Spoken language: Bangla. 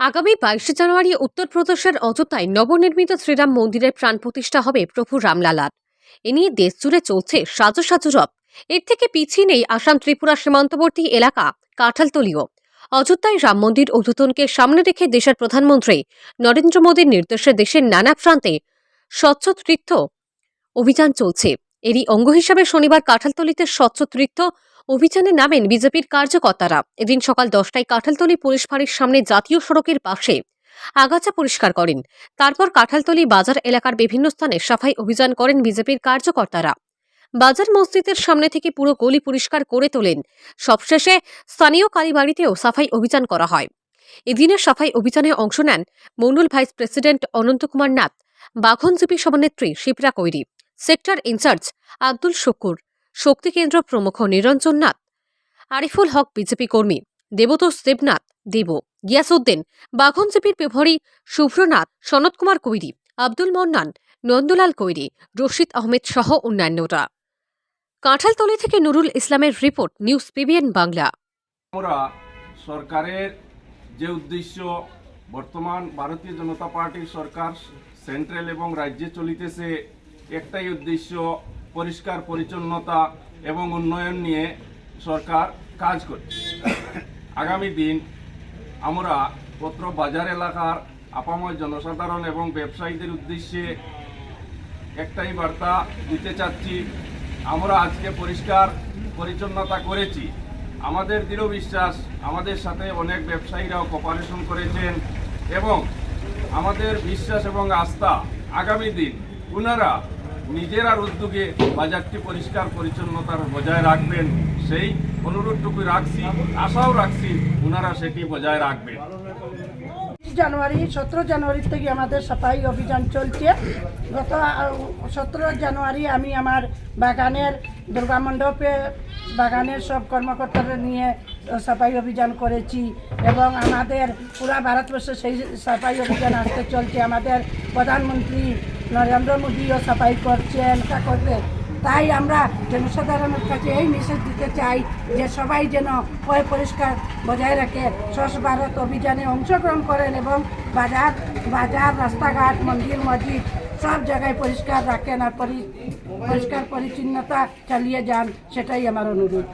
আগামী বাইশে জানুয়ারি উত্তরপ্রদেশের অযোধ্যায় নবনির্মিত শ্রীরাম মন্দিরের প্রাণ প্রতিষ্ঠা হবে প্রভু রামলালার। এ নিয়ে দেশ জুড়ে চলছে সাজো সাজো রব। এর থেকে পিছিয়ে নেই আসাম ত্রিপুরা সীমান্তবর্তী এলাকা, কাঁঠালতলিও। অযোধ্যায় রাম মন্দির উদ্বোধনকে সামনে রেখে দেশের প্রধানমন্ত্রী নরেন্দ্র মোদীর নির্দেশে দেশের নানা প্রান্তে স্বচ্ছ তীর্থ অভিযান চলছে। এরই অঙ্গ হিসাবে শনিবার কাঁঠালতলিতে স্বচ্ছ তীর্থ অভিযানে নামেন বিজেপির কার্যকর্তারা। এদিন সকাল দশটায় কাঁঠালতলি পুলিশ ফাঁড়ির সামনে জাতীয় সড়কের পাশে আগাছা পরিষ্কার করেন। তারপর কাঁঠালতলি বাজার এলাকার বিভিন্ন স্থানে সাফাই অভিযান করেন বিজেপির কার্যকর্তারা। বাজার মসজিদের সামনে থেকে পুরো গলি পরিষ্কার করে তোলেন। সবশেষে স্থানীয় কালীবাড়িতেও সাফাই অভিযান করা হয়। এদিনের সাফাই অভিযানে অংশ নেন মন্ডল ভাইস প্রেসিডেন্ট অনন্ত কুমার নাথ বাঘনজীবী সভানেত্রী Shipra Koiri, sector in charge Abdul Shakur Shakti Kendra প্রমুখ নিরঞ্জন নাথ, আরিফুল হক বিজেপি কর্মী, দেবতোষ দেবনাথ, দেব, গিয়াসউদ্দিন বাঘনজেপির প্রভারী শুভ্রনাথ সনত কুমার কৈরি আব্দুল মন্নান, নন্দলাল কৈরি রশিদ আহমেদ সহ অন্যান্যরা। কাঁঠালতলি থেকে নুরুল ইসলামের রিপোর্ট, নিউজ পিবিএন বাংলা। আমরা সরকারের যে উদ্দেশ্য, বর্তমান ভারতীয় জনতা পার্টির সরকার সেন্ট্রাল এবং রাজ্যে চলিতেছে, একটাই উদ্দেশ্য পরিষ্কার, পরিচ্ছন্নতা এবং উন্নয়ন নিয়ে সরকার কাজ করছে আগামী দিন আমরা পত্র বাজার এলাকার আপাময় জনসাধারণ এবং ব্যবসায়ীদের উদ্দেশ্যে একটাই বার্তা দিতে চাচ্ছি, আমরা আজকে পরিষ্কার, পরিচ্ছন্নতা করেছি। আমাদের দৃঢ় বিশ্বাস, আমাদের সাথে অনেক ব্যবসায়ীরাও কোপারেশন করেছেন এবং আমাদের বিশ্বাস এবং আস্থা আগামী দিন ওনারা নিজেরার উদ্যোগে বাজারটি পরিষ্কার, পরিচ্ছন্নতার বজায় রাখবেন। সেই অনুরোধটুকু রাখছি, আশাও রাখছি ওনারা সেটি বজায় রাখবেন। জানুয়ারি, সতেরো জানুয়ারি থেকে আমাদের সাফাই অভিযান চলছে। গত সতেরো জানুয়ারি আমি আমার বাগানের দুর্গা মণ্ডপে বাগানের সব কর্মকর্তারা নিয়ে সাফাই অভিযান করেছি এবং আমাদের পুরা ভারতবর্ষে সেই সাফাই অভিযান আসতে চলছে। আমাদের প্রধানমন্ত্রী নরেন্দ্র মোদীও সাফাই করছেন তা করবে তাই আমরা জনসাধারণের কাছে এই মেসেজ দিতে চাই যে সবাই যেন পয় পরিষ্কার বজায় রাখে স্বচ্ছ ভারত অভিযানে অংশগ্রহণ করেন এবং বাজার বাজার রাস্তাঘাট মন্দির মসজিদ সব জায়গায় পরিষ্কার রাখেন আর পরি- পরিষ্কার পরিচ্ছন্নতা চালিয়ে যান সেটাই আমার অনুরোধ